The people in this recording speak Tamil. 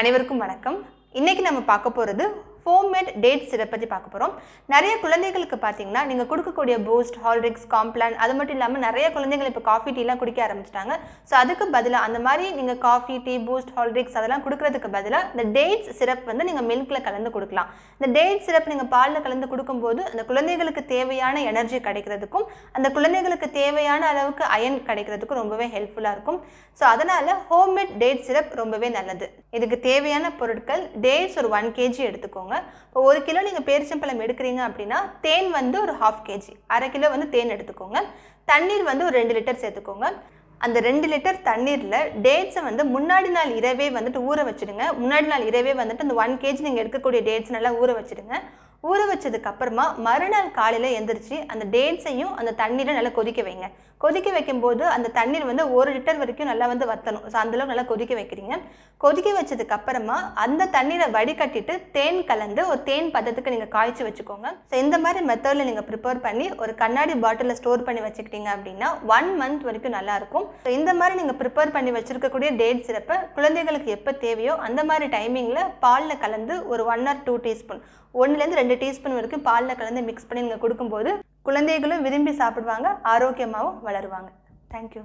அனைவருக்கும் வணக்கம். இன்னைக்கு நம்ம பார்க்க போகிறது ஹோம்மேட் டேட் சிரப் பற்றி பார்க்க போகிறோம் நிறைய குழந்தைகளுக்கு பார்த்தீங்கன்னா நீங்கள் கொடுக்கக்கூடிய பூஸ்ட் ஹால்ரிக்ஸ் காம்ப்ளான் அது மட்டும் இல்லாமல் நிறைய குழந்தைகள் இப்போ காஃபி டீலாம் குடிக்க ஆரம்பிச்சிட்டாங்க. ஸோ அதுக்கு பதிலாக அந்த மாதிரி நீங்கள் காஃபி டீ பூஸ்ட் ஹால்ரிக்ஸ் அதெல்லாம் கொடுக்கறதுக்கு பதிலாக இந்த டேட்ஸ் சிரப் வந்து நீங்கள் மில்கில் கலந்து கொடுக்கலாம். இந்த டேட் சிரப் நீங்கள் பாலில் கலந்து கொடுக்கும்போது அந்த குழந்தைகளுக்கு தேவையான எனர்ஜி கிடைக்கிறதுக்கும் அந்த குழந்தைகளுக்கு தேவையான அளவுக்கு அயன் கிடைக்கிறதுக்கும் ரொம்பவே ஹெல்ப்ஃபுல்லாக இருக்கும். ஸோ அதனால் ஹோம்மேட் டேட் சிரப் ரொம்பவே நல்லது. இதுக்கு தேவையான பொருட்கள் டேட்ஸ் ஒரு ஒன் கேஜி எடுத்துக்கோங்க. இப்போ ஒரு கிலோ நீங்கள் பேரிச்சம்பழம் எடுக்கிறீங்க அப்படின்னா தேன் வந்து ஒரு ஹாஃப் கேஜி அரை கிலோ வந்து தேன் எடுத்துக்கோங்க. தண்ணீர் வந்து ஒரு ரெண்டு லிட்டர் சேர்த்துக்கோங்க. அந்த ரெண்டு லிட்டர் தண்ணீரில் டேட்ஸை வந்து முன்னாடி நாள் இரவே வந்துட்டு ஊற வச்சிடுங்க. முன்னாடி நாள் இரவே வந்துட்டு அந்த ஒன் கேஜி நீங்கள் எடுக்கக்கூடிய டேட்ஸ் நல்லா ஊற வச்சுடுங்க. ஊற வச்சதுக்கு அப்புறமா மறுநாள் காலையில் எந்திரிச்சு அந்த டேட்ஸையும் அந்த தண்ணீரை நல்லா கொதிக்க வைங்க. கொதிக்க வைக்கும்போது அந்த தண்ணீர் வந்து ஒரு லிட்டர் வரைக்கும் நல்லா வந்து வற்றணும் ஸோ அந்தளவுக்கு நல்லா கொதிக்க வைக்கிறீங்க. கொதிக்க வச்சதுக்கு அப்புறமா அந்த தண்ணீரை வடிகட்டிட்டு தேன் கலந்து ஒரு தேன் பதத்துக்கு நீங்கள் காய்ச்சி வச்சுக்கோங்க. ஸோ இந்த மாதிரி மெத்தடில் நீங்கள் ப்ரிப்பேர் பண்ணி ஒரு கண்ணாடி பாட்டிலில் ஸ்டோர் பண்ணி வச்சுக்கிட்டீங்க அப்படின்னா ஒன் மந்த் வரைக்கும் நல்லாயிருக்கும் ஸோ இந்த மாதிரி நீங்கள் ப்ரிப்பேர் பண்ணி வச்சுருக்கக்கூடிய டேட் சிறப்பை குழந்தைகளுக்கு எப்போ தேவையோ அந்த மாதிரி டைமிங்கில் பாலில் கலந்து ஒரு ஒன் ஆர் டூ டீஸ்பூன் ஒன்றுலேருந்து ரெண்டு டீஸ்பூன் வரைக்கும் பாலில் கலந்து மிக்ஸ் பண்ணி நீங்கள் கொடுக்கும்போது குழந்தைகளும் விரும்பி சாப்பிடுவாங்க ஆரோக்கியமாகவும் வளருவாங்க. தேங்க்யூ